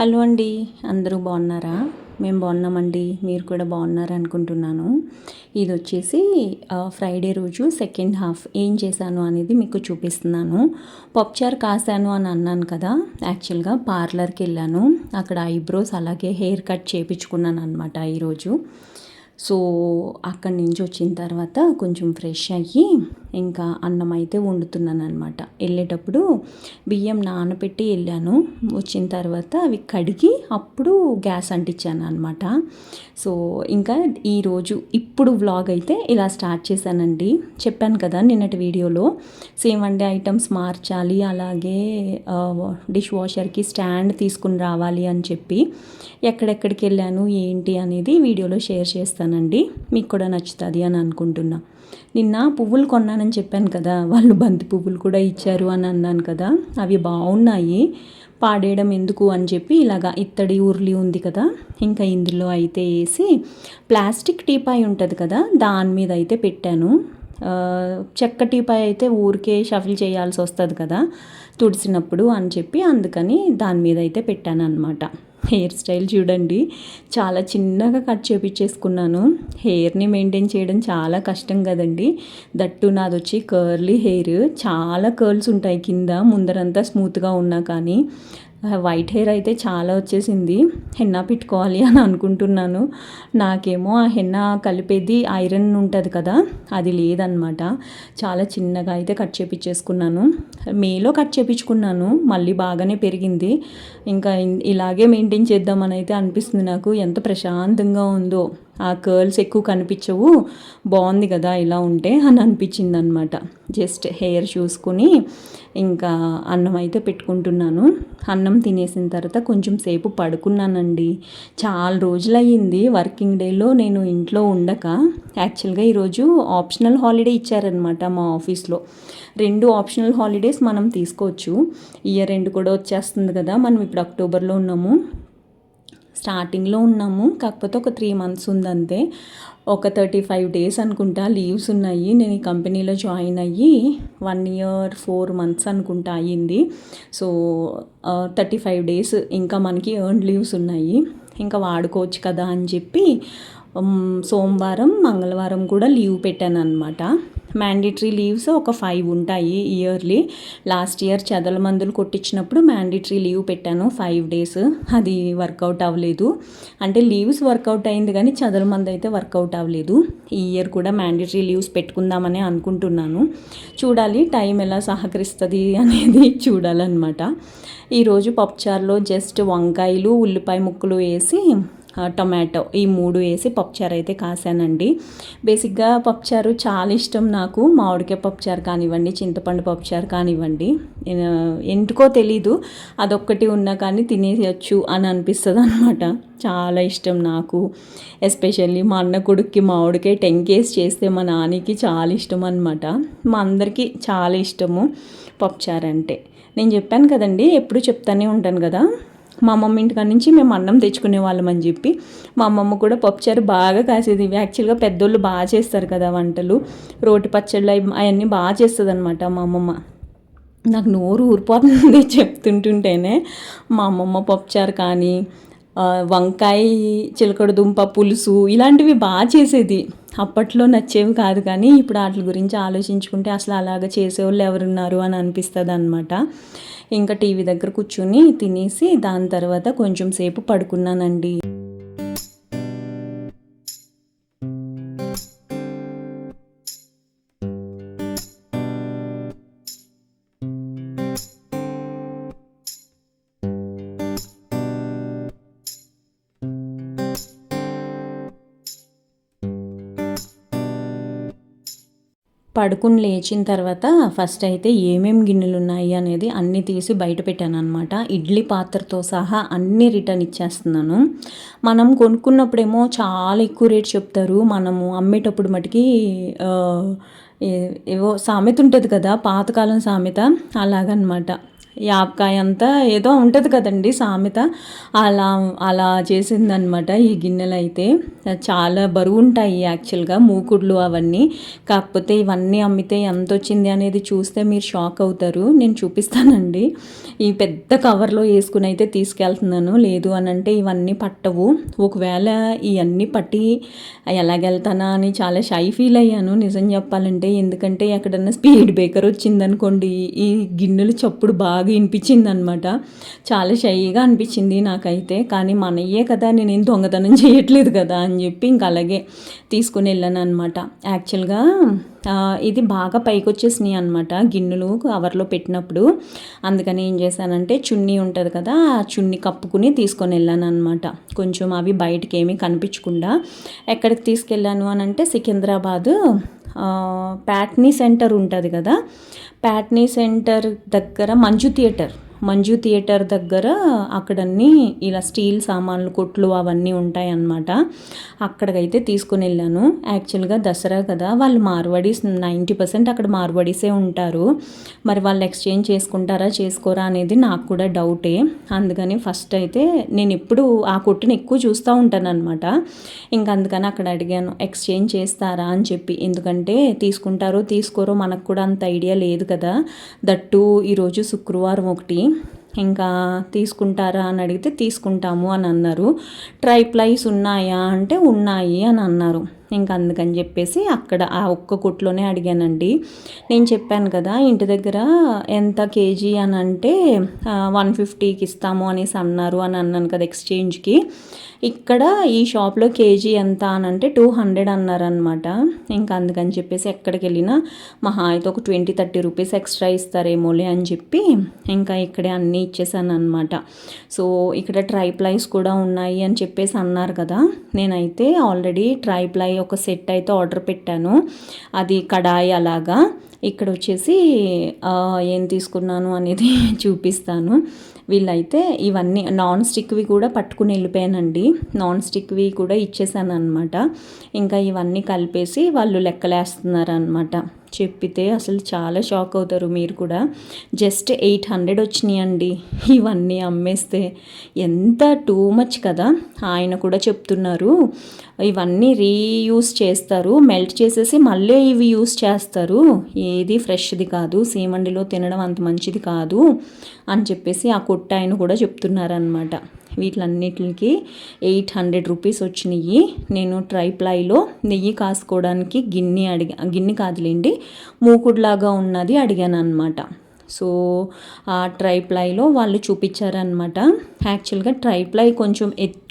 Hello అండి అందరూ బాగున్నారా? మేము బాగున్నామండి మీరు కూడా బాగున్నారు అనుకుంటున్నాను. ఇది వచ్చేసి ఫ్రైడే రోజు సెకండ్ హాఫ్ ఏం చేశాను అనేది మీకు చూపిస్తున్నాను. పప్చార్ కాసాను అని అన్నాను కదా యాక్చువల్గా పార్లర్కి వెళ్ళాను. అక్కడ ఐబ్రోస్ అలాగే హెయిర్ కట్ చేయించుకున్నాను అనమాట ఈరోజు. సో అక్కడి నుంచి వచ్చిన తర్వాత కొంచెం ఫ్రెష్ అయ్యి ఇంకా అన్నం అయితే వండుతున్నాను అనమాట వెళ్ళేటప్పుడు బియ్యం నానబెట్టి వెళ్ళాను. వచ్చిన తర్వాత అవి కడిగి అప్పుడు గ్యాస్ అంటించాను అనమాట సో ఇంకా ఈరోజు ఇప్పుడు వ్లాగ్ అయితే ఇలా స్టార్ట్ చేశానండి. చెప్పాను కదా నిన్నటి వీడియోలో సేమ్ వండే ఐటమ్స్ మార్చాలి అలాగే డిష్ వాషర్కి స్టాండ్ తీసుకుని రావాలి అని చెప్పి ఎక్కడెక్కడికి వెళ్ళాను ఏంటి అనేది వీడియోలో షేర్ చేస్తానండి. మీకు కూడా నచ్చుతుంది అని అనుకుంటున్నాను నిన్న పువ్వులు కొన్నానని చెప్పాను కదా వాళ్ళు బంతి పువ్వులు కూడా ఇచ్చారు అని అన్నాను కదా అవి బాగున్నాయి పాడేయడం ఎందుకు అని చెప్పి ఇలాగా ఇత్తడి ఉర్లి ఉంది కదా ఇంకా ఇందులో అయితే వేసి ప్లాస్టిక్ టీపాయ్ ఉంటుంది కదా దాని మీద అయితే పెట్టాను. చెక్క టీపాయ్ అయితే ఊరికే షఫిల్ చేయాల్సి వస్తుంది కదా తుడిసినప్పుడు అని చెప్పి అందుకని దాని మీద అయితే పెట్టాను అనమాట హెయిర్ స్టైల్ చూడండి. చాలా చిన్నగా కట్ చేపించేసుకున్నాను హెయిర్ని మెయింటైన్ చేయడం చాలా కష్టం కదండి. దట్టు నాది వచ్చి కర్లీ హెయిర్. చాలా కర్ల్స్ ఉంటాయి కింద ముందరంతా స్మూత్గా ఉన్నా కానీ. వైట్ హెయిర్ అయితే చాలా వచ్చేసింది. హెన్నా పెట్టుకోవాలి అని అనుకుంటున్నాను. నాకేమో ఆ హెన్నా కలిపేది ఐరన్ ఉంటుంది కదా అది లేదనమాట చాలా చిన్నగా అయితే కట్ చేపించేసుకున్నాను మేలో కట్ చేపించుకున్నాను మళ్ళీ బాగానే పెరిగింది. ఇంకా ఇలాగే మెయింటైన్ చేద్దామని అయితే అనిపిస్తుంది నాకు. ఎంత ప్రశాంతంగా ఉందో. ఆ కర్ల్స్ ఎక్కువ కనిపించవు. బాగుంది కదా ఇలా ఉంటే అని అనిపించింది అనమాట జస్ట్ హెయిర్ చూసుకుని ఇంకా అన్నం అయితే పెట్టుకుంటున్నాను. అన్నం తినేసిన తర్వాత కొంచెం సేపు పడుకున్నానండి. చాలా రోజులయ్యింది. వర్కింగ్ డేలో నేను ఇంట్లో ఉండక. యాక్చువల్గా ఈరోజు ఆప్షనల్ హాలిడే ఇచ్చారనమాట మా ఆఫీస్లో. రెండు ఆప్షనల్ హాలిడేస్ మనం తీసుకోవచ్చు. ఇయర్ ఎండ్ కూడా వచ్చేస్తుంది కదా. మనం ఇప్పుడు అక్టోబర్లో ఉన్నాము. స్టార్టింగ్లో ఉన్నాము. కాకపోతే ఒక త్రీ మంత్స్ ఉందంతే. ఒక థర్టీ ఫైవ్ డేస్ అనుకుంటా లీవ్స్ ఉన్నాయి. నేను ఈ కంపెనీలో జాయిన్ అయ్యి వన్ ఇయర్ ఫోర్ మంత్స్ అనుకుంటా అయ్యింది. సో థర్టీ ఫైవ్ డేస్ ఇంకా మనకి ఎర్న్ లీవ్స్ ఉన్నాయి. ఇంకా వాడుకోవచ్చు కదా అని చెప్పి సోమవారం మంగళవారం కూడా లీవ్ పెట్టాను అనమాట మ్యాండేటరీ లీవ్స్ ఒక ఫైవ్ ఉంటాయి ఇయర్లీ లాస్ట్ ఇయర్ చదల మందులు కొట్టించినప్పుడు మ్యాండేటరీ లీవ్ పెట్టాను ఫైవ్ డేస్ అది వర్కౌట్ అవ్వలేదు. అంటే లీవ్స్ వర్కౌట్ అయింది కానీ చదల మందు అయితే వర్కౌట్ అవ్వలేదు. ఈ ఇయర్ కూడా మ్యాండేటరీ లీవ్స్ పెట్టుకుందామని అనుకుంటున్నాను. చూడాలి టైం ఎలా సహకరిస్తుంది అనేది చూడాలన్నమాట. ఈరోజు పప్పుచారులో జస్ట్ వంకాయలు ఉల్లిపాయ ముక్కలు వేసి టొమాటో. ఈ మూడు వేసి పప్పుచారు అయితే కాసానండి. బేసిక్గా పప్పుచారు చాలా ఇష్టం నాకు. మామిడికాయ పప్పుచారు కానివ్వండి చింతపండు పప్పుచారు కానివ్వండి. ఎందుకో తెలీదు. అదొక్కటి ఉన్నా కానీ తినేయచ్చు అని అనిపిస్తుంది అనమాట చాలా ఇష్టం నాకు. ఎస్పెషల్లీ మా అన్న కొడుక్కి మామిడికాయ టెంకేస్ చేస్తే మా నాన్నకి చాలా ఇష్టం అనమాట మా అందరికీ చాలా ఇష్టము పప్పుచారు అంటే నేను చెప్పాను కదండి ఎప్పుడు చెప్తానే ఉంటాను కదా. మా అమ్మమ్మ ఇంటికాడ నుంచి మేము అన్నం తెచ్చుకునే వాళ్ళం అని చెప్పి మా అమ్మమ్మ కూడా పప్పుచారు బాగా కాసేది. యాక్చువల్గా పెద్దోళ్ళు బాగా చేస్తారు కదా వంటలు. రోటి పచ్చళ్ళు అవి- అవన్నీ బాగా చేస్తుంది అనమాట మా అమ్మమ్మ. నాకు నోరు ఊరిపోతుంది చెప్తుంటుంటేనే మా అమ్మమ్మ పప్పుచారు కానీ వంకాయ చిలకడ దుంప పులుసు ఇలాంటివి బాగా చేసేది. అప్పట్లో నచ్చేవి కాదు కానీ ఇప్పుడు వాటి గురించి ఆలోచించుకుంటే అసలు అలాగ చేసేవాళ్ళు ఎవరున్నారు అని అనిపిస్తుంది అనమాట ఇంకా టీవీ దగ్గర కూర్చుని తినేసి దాని తర్వాత కొంచెం సేపు పడుకున్నానండి. పడుకుని లేచిన తర్వాత ఫస్ట్ అయితే ఏమేం గిన్నెలు ఉన్నాయి అనేది అన్నీ తీసి బయట పెట్టాను అనమాట ఇడ్లీ పాత్రతో సహా అన్నీ రిటర్న్ ఇచ్చేస్తున్నాను. మనం కొనుక్కున్నప్పుడేమో చాలా ఎక్కువ రేట్ చెప్తారు. మనము అమ్మేటప్పుడు మటుకి ఏ- ఏవో సామెత ఉంటుంది కదా పాతకాలం సామెత. అలాగనమాట. యాపకాయ అంతా ఏదో ఉంటుంది కదండి సామెత. అలా అలా చేసిందనమాట ఈ గిన్నెలు అయితే చాలా బరువు ఉంటాయి యాక్చువల్గా మూకుడ్లు అవన్నీ. కాకపోతే ఇవన్నీ అమ్మితే ఎంత వచ్చింది అనేది చూస్తే మీరు షాక్ అవుతారు. నేను చూపిస్తానండి. ఈ పెద్ద కవర్లో వేసుకుని అయితే తీసుకెళ్తున్నాను. లేదు అని అంటే ఇవన్నీ పట్టవు. ఒకవేళ ఇవన్నీ పట్టి ఎలాగెళ్తానా అని చాలా షై ఫీల్ అయ్యాను. నిజం చెప్పాలంటే ఎందుకంటే ఎక్కడన్నా స్పీడ్ బ్రేకర్ వచ్చిందనుకోండి ఈ గిన్నెలు చప్పుడు బాగా వినిపించింది అనమాట చాలా షైగా అనిపించింది నాకైతే. కానీ మనయ్యే కదా నేను ఏం దొంగతనం చేయట్లేదు కదా అని చెప్పి ఇంక అలాగే తీసుకుని వెళ్ళాను అనమాట యాక్చువల్గా ఇది బాగా పైకి వచ్చేసినాయి అనమాట గిన్నెలు కవర్లో పెట్టినప్పుడు. అందుకని ఏం చేశానంటే చున్నీ ఉంటుంది కదా ఆ చున్నీ కప్పుకుని తీసుకొని వెళ్ళాను అనమాట కొంచెం అవి బయటికి ఏమీ కనిపించకుండా ఎక్కడికి తీసుకెళ్ళాను అని అంటే సికింద్రాబాద్ ప్యాట్నీ సెంటర్ ఉంటుంది కదా. ప్యాట్నీ సెంటర్ దగ్గర మంజు థియేటర్. మంజు థియేటర్ దగ్గర అక్కడన్నీ ఇలా స్టీల్ సామాన్లు కొట్లు అవన్నీ ఉంటాయి అన్నమాట అక్కడికైతే తీసుకుని వెళ్ళాను. యాక్చువల్గా దసరా కదా వాళ్ళు మార్వడీస్ నైంటీ పర్సెంట్ అక్కడ మార్వడీసే ఉంటారు. మరి వాళ్ళు ఎక్స్చేంజ్ చేసుకుంటారా చేసుకోరా అనేది నాకు కూడా డౌటే. అందుకని ఫస్ట్ అయితే నేను ఎప్పుడు ఆ కొట్టుని ఎక్కువ చూస్తూ ఉంటాను అనమాట ఇంకా అందుకని అక్కడ అడిగాను ఎక్స్చేంజ్ చేస్తారా? అని చెప్పి. ఎందుకంటే తీసుకుంటారో తీసుకోరో మనకు కూడా అంత ఐడియా లేదు కదా. దట్టు ఈరోజు శుక్రవారం ఒకటి. ఇంకా తీసుకుంటారా అని అడిగితే తీసుకుంటాము అని అన్నారు. ట్రై ప్లైస్ ఉన్నాయా అంటే ఉన్నాయి అని అన్నారు. ఇంకా అందుకని చెప్పేసి అక్కడ ఆ ఒక్క కొట్లోనే అడిగానండి. నేను చెప్పాను కదా ఇంటి దగ్గర ఎంత కేజీ అని అంటే వన్ ఫిఫ్టీకి ఇస్తాము అనేసి అన్నారు అని అన్నాను కదా ఎక్స్చేంజ్కి. ఇక్కడ ఈ షాప్లో కేజీ ఎంత అని అంటే టూ హండ్రెడ్ అన్నారనమాట ఇంకా అందుకని చెప్పేసి ఎక్కడికి వెళ్ళినా మహా అయితే ఒక ట్వంటీ థర్టీ రూపీస్ ఎక్స్ట్రా ఇస్తారేమోలే అని చెప్పి ఇంకా ఇక్కడే అన్నీ ఇచ్చేసాను అనమాట సో ఇక్కడ ట్రైప్లైస్ కూడా ఉన్నాయి అని చెప్పేసి అన్నారు కదా. నేనైతే ఆల్రెడీ ట్రైప్లై ఒక సెట్ అయితే ఆర్డర్ పెట్టాను. అది కడాయి అలాగా. ఇక్కడ వచ్చేసి ఏం తీసుకున్నాను అనేది చూపిస్తాను. వీళ్ళైతే ఇవన్నీ నాన్ స్టిక్వి కూడా పట్టుకుని వెళ్ళిపోయానండి. నాన్ స్టిక్వి కూడా ఇచ్చేసాను అనమాట ఇంకా ఇవన్నీ కలిపేసి వాళ్ళు లెక్కలేస్తున్నారు అనమాట చెప్పితే అసలు చాలా షాక్ అవుతారు మీరు కూడా. జస్ట్ ఎయిట్ హండ్రెడ్ వచ్చినాయండి. ఇవన్నీ అమ్మేస్తే ఎంత? టూ మచ్ కదా? ఆయన కూడా చెప్తున్నారు. ఇవన్నీ రీయూస్ చేస్తారు. మెల్ట్ చేసేసి మళ్ళీ ఇవి యూస్ చేస్తారు. ఏది ఫ్రెష్ది కాదు. సీమండిలో తినడం అంత మంచిది కాదు అని చెప్పేసి ఆ కొట్ట ఆయన కూడా చెప్తున్నారనమాట వీటిలన్నిటికి ఎయిట్ హండ్రెడ్ రూపీస్ వచ్చినాయి నేను ట్రైప్లైలో నెయ్యి కాసుకోవడానికి గిన్నె అడిగా గిన్నె కాదులేండి మూకుడులాగా ఉన్నది అడిగాను అనమాట సో ఆ ట్రైప్లైలో వాళ్ళు చూపించారనమాట యాక్చువల్గా ట్రైప్లై కొంచెం ఎత్తు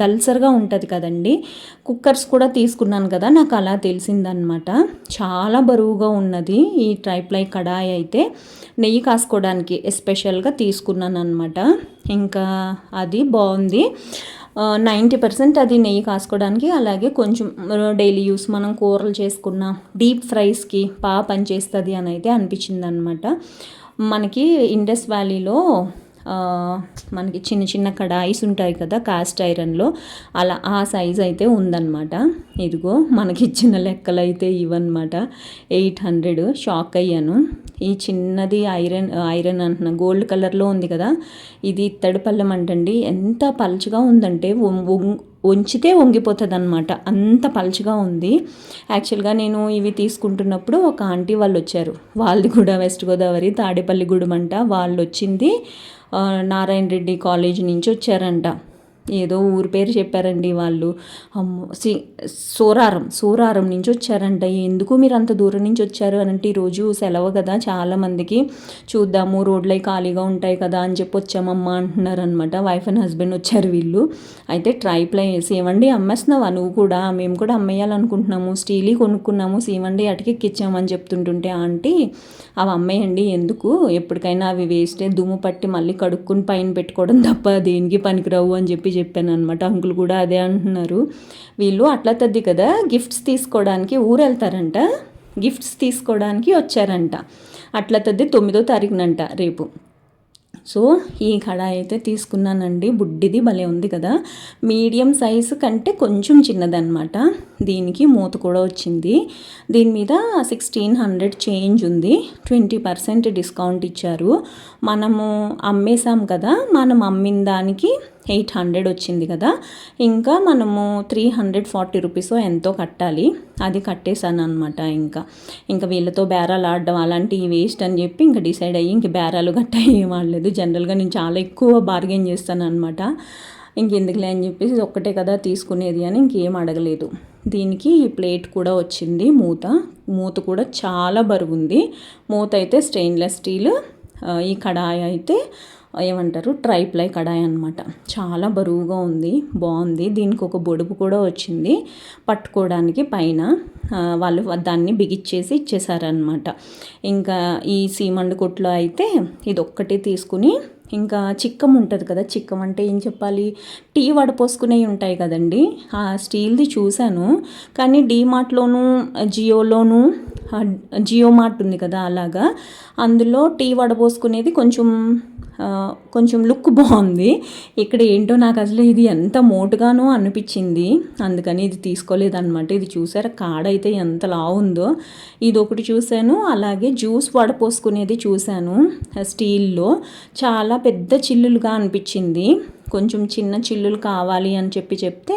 దల్సర్గా ఉంటుంది కదండి. కుక్కర్స్ కూడా తీసుకున్నాను కదా నాకు అలా తెలిసిందనమాట చాలా బరువుగా ఉన్నది ఈ ట్రైప్లై కడాయి అయితే. నెయ్యి కాసుకోవడానికి ఎస్పెషల్గా తీసుకున్నాను అనమాట ఇంకా అది బాగుంది. నైంటీ పర్సెంట్ అది నెయ్యి కాసుకోవడానికి అలాగే కొంచెం డైలీ యూస్ మనం కూరలు చేసుకున్న డీప్ ఫ్రైస్కి బాగా పనిచేస్తుంది అని అయితే అనిపించింది అనమాట మనకి ఇండస్ వ్యాలీలో మనకి చిన్న చిన్న కడాయిస్ ఉంటాయి కదా కాస్ట్ ఐరన్లో. అలా ఆ సైజ్ అయితే ఉందన్నమాట. ఇదిగో మనకి ఇచ్చిన లెక్కలు అయితే ఇవన్నమాట. ఎయిట్ హండ్రెడ్ షాక్ అయ్యాను. ఈ చిన్నది ఐరన్ ఐరన్ అంటున్నా గోల్డ్ కలర్లో ఉంది కదా. ఇది ఇత్తడి పళ్ళెం అంటండి. ఎంత పలుచగా ఉందంటే ఉంచితే వంగిపోతుంది అనమాట అంత పలుచగా ఉంది. యాక్చువల్గా నేను ఇవి తీసుకుంటున్నప్పుడు ఒక ఆంటీ వాళ్ళు వచ్చారు వాళ్ళది కూడా వెస్ట్ గోదావరి తాడేపల్లి అంట వాళ్ళు వచ్చింది నారాయణ రెడ్డి కాలేజ్ నుంచి వచ్చారంట. ఏదో ఊరి పేరు చెప్పారండి వాళ్ళు. సి సోరారం సోరారం నుంచి వచ్చారంట. ఎందుకు మీరు అంత దూరం నుంచి వచ్చారు అని అంటే ఈరోజు సెలవు కదా చాలామందికి చూద్దాము రోడ్లు ఖాళీగా ఉంటాయి కదా అని చెప్పి వచ్చామమ్మా అంటున్నారు అనమాట వైఫ్ అండ్ హస్బెండ్ వచ్చారు వీళ్ళు. అయితే ట్రైప్లై ఏమండి అమ్మేస్తున్నావా? నువ్వు కూడా మేము కూడా అమ్మేయాలనుకుంటున్నాము. స్టీలీ కొనుక్కున్నాము సీమండి అటుకెక్కిచ్చామని చెప్తుంటుంటే ఆంటీ అవి అమ్మేయండి ఎందుకు? ఎప్పటికైనా అవి వేస్తే దుమ్ము పట్టి మళ్ళీ కడుక్కుని పైన పెట్టుకోవడం తప్ప దేనికి పనికిరావు అని చెప్పి చెప్పాను అనమాట అంకుల్ కూడా అదే అంటున్నారు. వీళ్ళు అట్లా తద్ది కదా గిఫ్ట్స్ తీసుకోవడానికి ఊరు వెళ్తారంట గిఫ్ట్స్ తీసుకోవడానికి వచ్చారంట. అట్లా తద్ది తొమ్మిదో తారీఖునంట రేపు. సో ఈ కడాయి అయితే తీసుకున్నానండి. బుడ్డిది భలే ఉంది కదా. మీడియం సైజు కంటే కొంచెం చిన్నదనమాట దీనికి మూత కూడా వచ్చింది. దీని మీద సిక్స్టీన్ హండ్రెడ్ చేంజ్ ఉంది. ట్వంటీ పర్సెంట్ డిస్కౌంట్ ఇచ్చారు. మనము అమ్మేసాం కదా. మనం అమ్మిన దానికి ఎయిట్ హండ్రెడ్ వచ్చింది కదా. ఇంకా మనము త్రీ హండ్రెడ్ ఫార్టీ రూపీస్ ఎంతో కట్టాలి. అది కట్టేశాను అనమాట ఇంకా. ఇంకా వీళ్ళతో బేరాలు ఆడడం అలాంటివి వేస్ట్ అని చెప్పి ఇంకా డిసైడ్ అయ్యి ఇంక బేరాలు గట్టా ఏం ఆడలేదు. జనరల్గా నేను చాలా ఎక్కువ బార్గెన్ చేస్తాను అనమాట ఇంకెందుకులే అని చెప్పేసి ఒక్కటే కదా తీసుకునేది అని ఇంకేం అడగలేదు. దీనికి ఈ ప్లేట్ కూడా వచ్చింది మూత. మూత కూడా చాలా బరువుంది మూత అయితే స్టెయిన్లెస్ స్టీల్ ఈ కడాయి అయితే ఏమంటారు ట్రైప్లై కడాయి అనమాట చాలా బరువుగా ఉంది బాగుంది. దీనికి ఒక బొడుపు కూడా వచ్చింది. పట్టుకోవడానికి పైన వాళ్ళు దాన్ని బిగిచ్చేసి ఇచ్చేసారనమాట ఇంకా ఈ సీమండు కొట్లో అయితే ఇది ఒక్కటి తీసుకుని ఇంకా చిక్కం ఉంటుంది కదా చిక్కం అంటే ఏం చెప్పాలి? టీ వడపోసుకునేవి ఉంటాయి కదండి. ఆ స్టీల్ది చూశాను. కానీ డీమార్ట్లోను జియోలోను జియో మార్ట్ ఉంది కదా అలాగా. అందులో టీ వడపోసుకునేది కొంచెం కొంచెం లుక్ బాగుంది. ఇక్కడ ఏంటో నాకు అసలు ఇది ఎంత మోటుగానో అనిపించింది. అందుకని ఇది తీసుకోలేదన్నమాట. ఇది చూసారా? కాడ అయితే ఎంత లా ఉందో ఇది ఒకటి చూశాను. అలాగే జ్యూస్ వడపోసుకునేది చూశాను స్టీల్లో. చాలా పెద్ద చిల్లులుగా అనిపించింది. కొంచెం చిన్న చిల్లులు కావాలి అని చెప్పి చెప్తే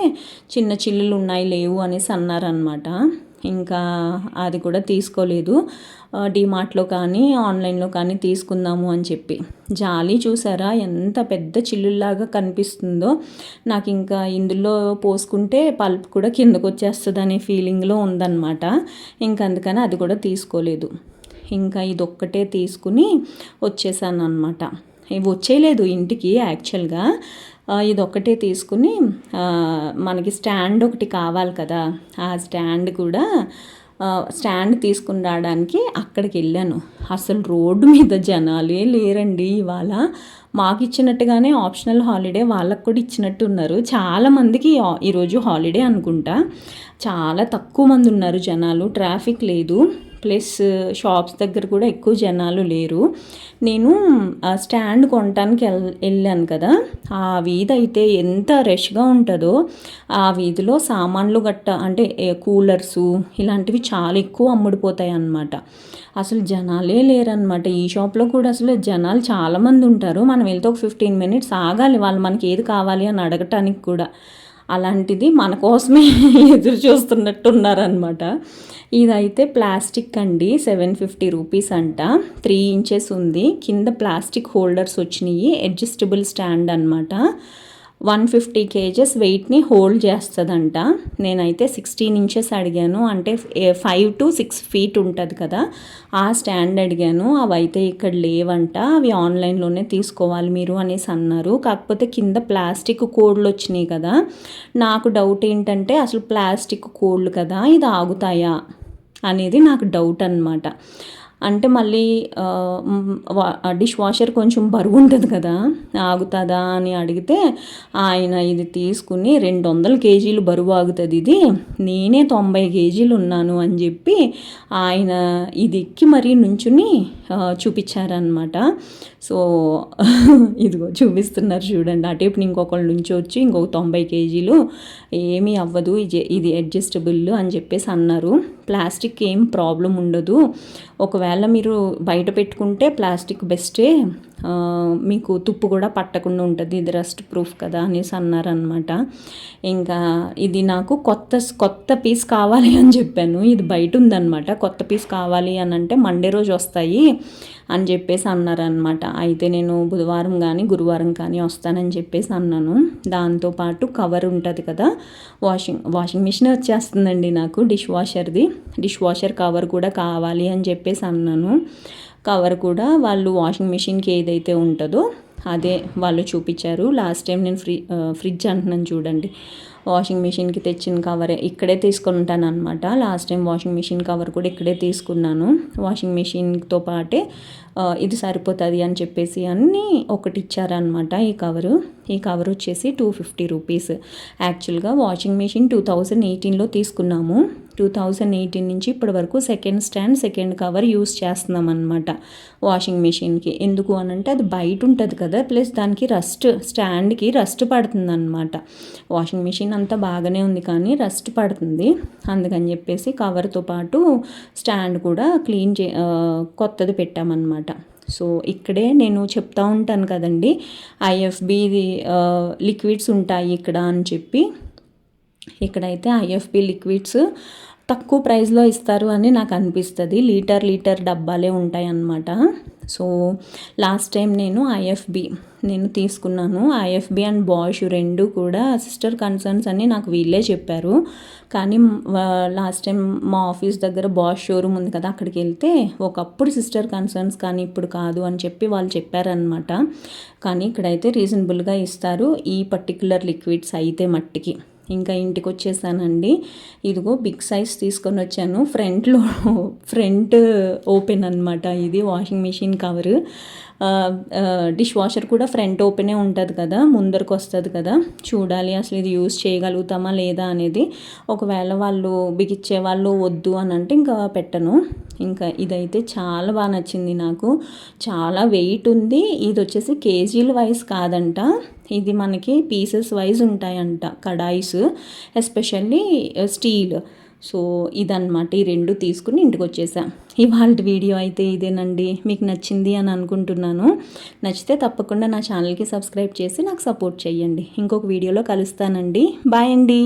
చిన్న చిల్లులు ఉన్నాయి లేవు అనేసి అన్నారనమాట ఇంకా అది కూడా తీసుకోలేదు. డిమార్ట్లో కానీ ఆన్లైన్లో కానీ తీసుకుందాము అని చెప్పి. జాలి చూసారా? ఎంత పెద్ద చిల్లుల్లాగా కనిపిస్తుందో. నాకు ఇంకా ఇందులో పోసుకుంటే పల్ప్ కూడా కిందకు వచ్చేస్తుంది అనే ఫీలింగ్లో ఉందన్నమాట. ఇంకా అందుకని అది కూడా తీసుకోలేదు. ఇంకా ఇది ఒక్కటే తీసుకుని వచ్చేసాను అనమాట ఇవి వచ్చేయలేదు ఇంటికి యాక్చువల్గా. ఇదొక్కటే తీసుకుని మనకి స్టాండ్ ఒకటి కావాలి కదా. ఆ స్టాండ్ కూడా స్టాండ్ తీసుకుని రావడానికి అక్కడికి వెళ్ళాను. అసలు రోడ్డు మీద జనాలే లేరండి ఇవాళ. మాకు ఇచ్చినట్టుగానే ఆప్షనల్ హాలిడే వాళ్ళకు కూడా ఇచ్చినట్టు ఉన్నారు చాలామందికి ఈరోజు హాలిడే అనుకుంటా. చాలా తక్కువ మంది ఉన్నారు జనాలు ట్రాఫిక్ లేదు. ప్లస్ షాప్స్ దగ్గర కూడా ఎక్కువ జనాలు లేరు. నేను స్టాండ్ కొనటానికి వెళ్ళాను కదా. ఆ వీధి అయితే ఎంత రష్గా ఉంటుందో ఆ వీధిలో సామాన్లు గట్ట అంటే కూలర్సు ఇలాంటివి చాలా ఎక్కువ అమ్ముడిపోతాయి అన్నమాట అసలు జనాలే లేరనమాట ఈ షాప్లో కూడా అసలు జనాలు చాలామంది ఉంటారు. మనం వెళ్తే ఒక ఫిఫ్టీన్ మినిట్స్ ఆగాలి. వాళ్ళు మనకి ఏది కావాలి అని అడగటానికి కూడా. అలాంటిది మన కోసమే ఎదురు చూస్తున్నట్టున్నారనమాట ఇదైతే ప్లాస్టిక్ అండి సెవెన్ ఫిఫ్టీ రూపీస్ అంట. త్రీ ఇంచెస్ ఉంది. కింద ప్లాస్టిక్ హోల్డర్స్ వచ్చినాయి. అడ్జస్టబుల్ స్టాండ్ అనమాట వన్ ఫిఫ్టీ కేజెస్ వెయిట్ని హోల్డ్ చేస్తుందంట. నేనైతే సిక్స్టీన్ ఇంచెస్ అడిగాను. అంటే ఫైవ్ టు సిక్స్ ఫీట్ ఉంటుంది కదా ఆ స్టాండ్ అడిగాను. అవి అయితే ఇక్కడ లేవంట. అవి ఆన్లైన్లోనే తీసుకోవాలి మీరు అనేసి అన్నారు. కాకపోతే కింద ప్లాస్టిక్ కోడ్లు వచ్చినాయి కదా నాకు డౌట్ ఏంటంటే అసలు ప్లాస్టిక్ కోడ్లు కదా ఇది ఆగుతాయా అనేది నాకు డౌట్ అనమాట అంటే మళ్ళీ డిష్ వాషర్ కొంచెం బరువు ఉంటుంది కదా ఆగుతుందా అని అడిగితే ఆయన ఇది తీసుకుని రెండు వందల కేజీలు బరువు ఆగుతుంది ఇది నేనే తొంభై కేజీలు ఉన్నాను అని చెప్పి ఆయన ఇది ఎక్కి మరీ నుంచుని చూపించారనమాట సో ఇదిగో చూపిస్తున్నారు చూడండి. అటేపు ఇంకొకళ్ళు నుంచి వచ్చి ఇంకొక తొంభై కేజీలు ఏమీ అవ్వదు ఇది ఇది అడ్జస్టబుల్ అని చెప్పేసి అన్నారు. ప్లాస్టిక్ ఏం ప్రాబ్లం ఉండదు. ఒకవేళ మీరు బయట పెట్టుకుంటే ప్లాస్టిక్ బెస్టే. మీకు తుప్పు కూడా పట్టకుండా ఉంటుంది. ఇది రస్ట్ ప్రూఫ్ కదా అనేసి అన్నారనమాట ఇంకా ఇది నాకు కొత్త కొత్త పీస్ కావాలి అని చెప్పాను. ఇది బయట ఉందన్నమాట. కొత్త పీస్ కావాలి అని అంటే మండే రోజు వస్తాయి అని చెప్పేసి అన్నారనమాట అయితే నేను బుధవారం కానీ గురువారం కానీ వస్తానని చెప్పేసి అన్నాను. దాంతోపాటు కవర్ ఉంటుంది కదా. వాషింగ్ వాషింగ్ మిషన్ వచ్చేస్తుందండి నాకు డిష్ వాషర్ది డిష్ వాషర్ కవర్ కూడా కావాలి అని చెప్పేసి అన్నాను. కవర్ కూడా వాళ్ళు వాషింగ్ మిషన్కి ఏదైతే ఉంటుందో అదే వాళ్ళు చూపించారు. లాస్ట్ టైం నేను ఫ్రీ ఫ్రిడ్జ్ అంటున్నాను చూడండి. వాషింగ్ మిషన్కి తెచ్చిన కవరే ఇక్కడే తీసుకొని ఉంటాను అనమాట last time washing machine cover కూడా ఇక్కడే తీసుకున్నాను. వాషింగ్ మిషన్తో పాటే ఇది సరిపోతుంది అని చెప్పేసి అన్నీ ఒకటి ఇచ్చారనమాట ఈ కవరు. ఈ కవర్ వచ్చేసి టూ ఫిఫ్టీ రూపీస్. యాక్చువల్గా వాషింగ్ మిషన్ టూ థౌజండ్ ఎయిటీన్లో తీసుకున్నాము. టూ థౌజండ్ ఎయిటీన్ నుంచి ఇప్పటి వరకు second stand second cover use చేస్తున్నాం అనమాట వాషింగ్ మిషన్కి. ఎందుకు అని అంటే అది బయట ఉంటుంది కదా ప్లస్ దానికి రస్ట్ స్టాండ్కి రస్ట్ పడుతుంది అనమాట వాషింగ్ మిషన్ అంతా బాగానే ఉంది కానీ రస్ట్ పడుతుంది. అందుకని చెప్పేసి కవర్తో పాటు స్టాండ్ కూడా క్లీన్ చే కొత్తది పెట్టామన్నమాట. సో ఇక్కడే నేను చెప్తా ఉంటాను కదండి ఐఎఫ్బి లిక్విడ్స్ ఉంటాయి ఇక్కడ అని చెప్పి. ఇక్కడైతే ఐఎఫ్బి లిక్విడ్స్ తక్కువ ప్రైస్లో ఇస్తారు అని నాకు అనిపిస్తుంది. లీటర్ లీటర్ డబ్బాలే ఉంటాయి అన్నమాట. సో లాస్ట్ టైం నేను ఐఎఫ్బి నేను తీసుకున్నాను. ఐఎఫ్బి అండ్ బాష్ రెండు కూడా సిస్టర్ కన్సర్న్స్ అని నాకు వీళ్ళే చెప్పారు. కానీ లాస్ట్ టైం మా ఆఫీస్ దగ్గర బాష్ షోరూమ్ ఉంది కదా అక్కడికి వెళ్తే ఒకప్పుడు సిస్టర్ కన్సర్న్స్ కానీ ఇప్పుడు కాదు అని చెప్పి వాళ్ళు చెప్పారనమాట కానీ ఇక్కడైతే రీజనబుల్గా ఇస్తారు. ఈ పర్టికులర్ లిక్విడ్స్ అయితే మట్టికి. ఇంకా ఇంటికి వచ్చేసానండి. ఇదిగో బిగ్ సైజ్ తీసుకొని వచ్చాను. ఫ్రంట్లో ఫ్రంట్ ఓపెన్ అనమాట ఇది washing machine cover. Dish washer కూడా ఫ్రంట్ ఓపెనే ఉంటుంది కదా ముందరకు వస్తుంది కదా. చూడాలి అసలు ఇది యూస్ చేయగలుగుతామా లేదా అనేది. ఒకవేళ వాళ్ళు బిగిచ్చే వాళ్ళు వద్దు అని అంటే ఇంకా పెట్టను. ఇంకా ఇదైతే చాలా బాగా నచ్చింది నాకు. చాలా వెయిట్ ఉంది. ఇది వచ్చేసి కేజీల వైజ్ కాదంట. ఇది మనకి పీసెస్ వైజ్ ఉంటాయంట కడాయిస్. ఎస్పెషల్లీ స్టీల్ సో ఇదన్నమాట. ఈ రెండు తీసుకుని ఇంటికి వచ్చేసా ఇవాళ వీడియో అయితే ఇదేనండి. మీకు నచ్చింది అని అనుకుంటున్నాను. నచ్చితే తప్పకుండా నా ఛానల్కి సబ్స్క్రైబ్ చేసి నాకు సపోర్ట్ చేయండి ఇంకొక వీడియోలో కలుస్తానండి. బాయ్ అండి.